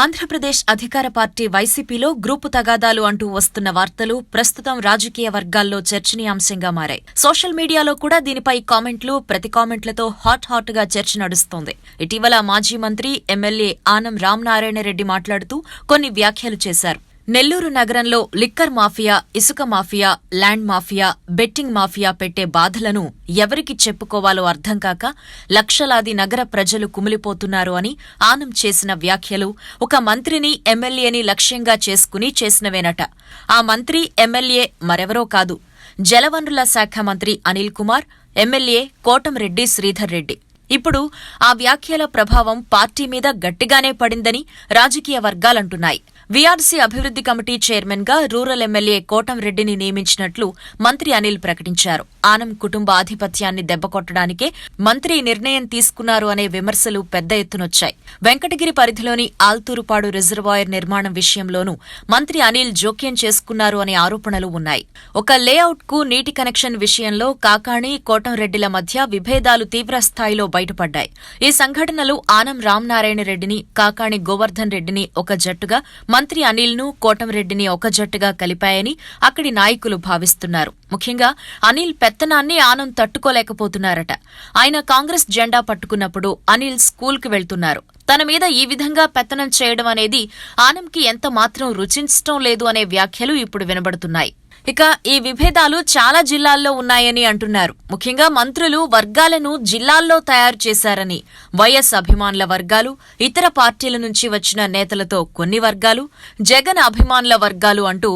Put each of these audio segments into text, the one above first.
ఆంధ్రప్రదేశ్ అధికార పార్టీ వైసీపీలో గ్రూపు తగాదాలు అంటూ వస్తున్న వార్తలు ప్రస్తుతం రాజకీయ వర్గాల్లో చర్చనీయాంశంగా మారాయి. సోషల్ మీడియాలో కూడా దీనిపై కామెంట్లు ప్రతి కామెంట్లతో హాట్ హాట్గా చర్చ నడుస్తోంది. ఇటీవల మాజీ మంత్రి ఎమ్మెల్యే ఆనం రామనారాయణ రెడ్డి మాట్లాడుతూ కొన్ని వ్యాఖ్యలు చేశారు. నెల్లూరు నగరంలో లిక్కర్ మాఫియా ఇసుక mafia land mafia betting mafia పెట్టే బాధలను ఎవరికి చెప్పుకోవాలో అర్థం కాక లక్షలాది నగర ప్రజలు కుమిలిపోతున్నారు అని ఆనం చేసిన వ్యాఖ్యలు ఒక మంత్రిని ఎమ్మెల్యేని లక్ష్యంగా చేసుకుని చేసినవేనట. ఆ మంత్రి ఎమ్మెల్యే మరెవరో కాదు. జలవనరుల శాఖ మంత్రి అనిల్ కుమార్ ఎమ్మెల్యే కోటంరెడ్డి శ్రీధర్ రెడ్డి. ఇప్పుడు ఆ వ్యాఖ్యల ప్రభావం పార్టీ మీద గట్టిగానే పడిందని రాజకీయ వర్గాలంటున్నాయి. వీఆర్సీ అభివృద్ధి కమిటీ చైర్మన్గా రూరల్ ఎమ్మెల్యే కోటంరెడ్డిని నియమించినట్లు మంత్రి అనిల్ ప్రకటించారు. ఆనం కుటుంబ ఆధిపత్యాన్ని దెబ్బకొట్టడానికే మంత్రి నిర్ణయం తీసుకున్నారు అనే విమర్శలు పెద్ద ఎత్తునొచ్చాయి. వెంకటగిరి పరిధిలోని ఆల్తూరుపాడు రిజర్వాయర్ నిర్మాణం విషయంలోనూ మంత్రి అనిల్ జోక్యం చేసుకున్నారు అనే ఆరోపణలు ఉన్నాయి. ఒక లేఅవుట్కు నీటి కనెక్షన్ విషయంలో కాకాణి కోటంరెడ్డిల మధ్య విభేదాలు తీవ్రస్థాయిలో బయటపడ్డాయి. ఈ సంఘటనలు ఆనం రామనారాయణ రెడ్డిని కాకాణి గోవర్ధన్ రెడ్డిని ఒక జట్టుగా మంత్రి అనిల్ను కోటంరెడ్డిని ఒక జట్టుగా కలిపాయని అక్కడి నాయకులు భావిస్తున్నారు. ముఖ్యంగా అనిల్ పెత్తనాన్ని ఆనం తట్టుకోలేకపోతున్నారట. ఆయన కాంగ్రెస్ జెండా పట్టుకున్నప్పుడు అనిల్ స్కూల్కి వెళ్తున్నారు. తన మీద ఈ విధంగా పెత్తనం చేయడం అనేది ఆనంకి ఎంత మాత్రం రుచించటం లేదు అనే వ్యాఖ్యలు ఇప్పుడు వినబడుతున్నాయి. ఇక ఈ విభేదాలు చాలా జిల్లాల్లో ఉన్నాయని అంటున్నారు. ముఖ్యంగా మంత్రులు వర్గాలను జిల్లాల్లో తయారు చేశారని వైఎస్ అభిమానుల వర్గాలు ఇతర పార్టీల నుంచి వచ్చిన నేతలతో కొన్ని వర్గాలు జగన్ అభిమానుల వర్గాలు అంటూ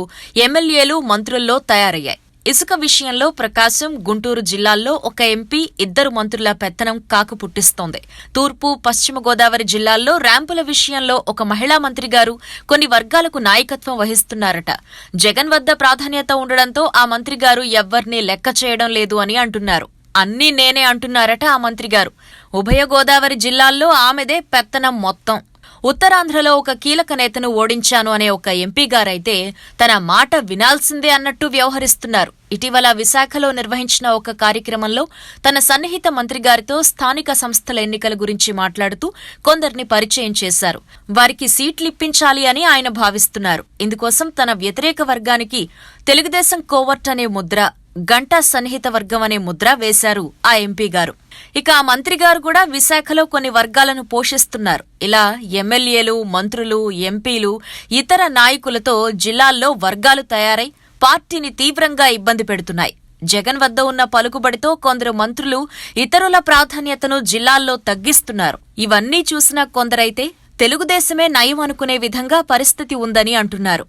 ఎమ్మెల్యేలు మంత్రుల్లో తయారయ్యాయి. ఇసుక విషయంలో ప్రకాశం గుంటూరు జిల్లాల్లో ఒక ఎంపీ ఇద్దరు మంత్రుల పెత్తనం కాకు పుట్టిస్తోంది. తూర్పు పశ్చిమ గోదావరి జిల్లాల్లో ర్యాంపుల విషయంలో ఒక మహిళా మంత్రి గారు కొన్ని వర్గాలకు నాయకత్వం వహిస్తున్నారట. జగన్ వద్ద ప్రాధాన్యత ఉండడంతో ఆ మంత్రి గారు ఎవ్వర్నీ లెక్క చేయడం లేదు అని అంటున్నారు. అన్నీ నేనే అంటున్నారట ఆ మంత్రి గారు. ఉభయ గోదావరి జిల్లాల్లో ఆమెదే పెత్తనం మొత్తం. ఉత్తరాంధ్రలో ఒక కీలక నేతను ఓడించాను అనే ఒక ఎంపీ గారైతే తన మాట వినాల్సిందే అన్నట్టు వ్యవహరిస్తున్నారు. ఇటీవల విశాఖలో నిర్వహించిన ఒక కార్యక్రమంలో తన సన్నిహిత మంత్రి గారితో స్థానిక సంస్థల ఎన్నికల గురించి మాట్లాడుతూ కొందరిని పరిచయం చేశారు. వారికి సీట్లు ఇప్పించాలి అని ఆయన భావిస్తున్నారు. ఇందుకోసం తన వ్యతిరేక వర్గానికి తెలుగుదేశం కోవర్ట్ అనే ముద్ర గంటా సన్నిహిత వర్గం అనే ముద్ర వేశారు ఆ ఎంపీ గారు. ఇక ఆ మంత్రి గారు కూడా విశాఖలో కొన్ని వర్గాలను పోషిస్తున్నారు. ఇలా ఎమ్మెల్యేలు మంత్రులు ఎంపీలు ఇతర నాయకులతో జిల్లాల్లో వర్గాలు తయారై పార్టీని తీవ్రంగా ఇబ్బంది పెడుతున్నాయి. జగన్ వద్ద ఉన్న పలుకుబడితో కొందరు మంత్రులు ఇతరుల ప్రాధాన్యతను జిల్లాల్లో తగ్గిస్తున్నారు. ఇవన్నీ చూసిన కొందరైతే తెలుగుదేశమే నయం అనుకునే విధంగా పరిస్థితి ఉందని అంటున్నారు.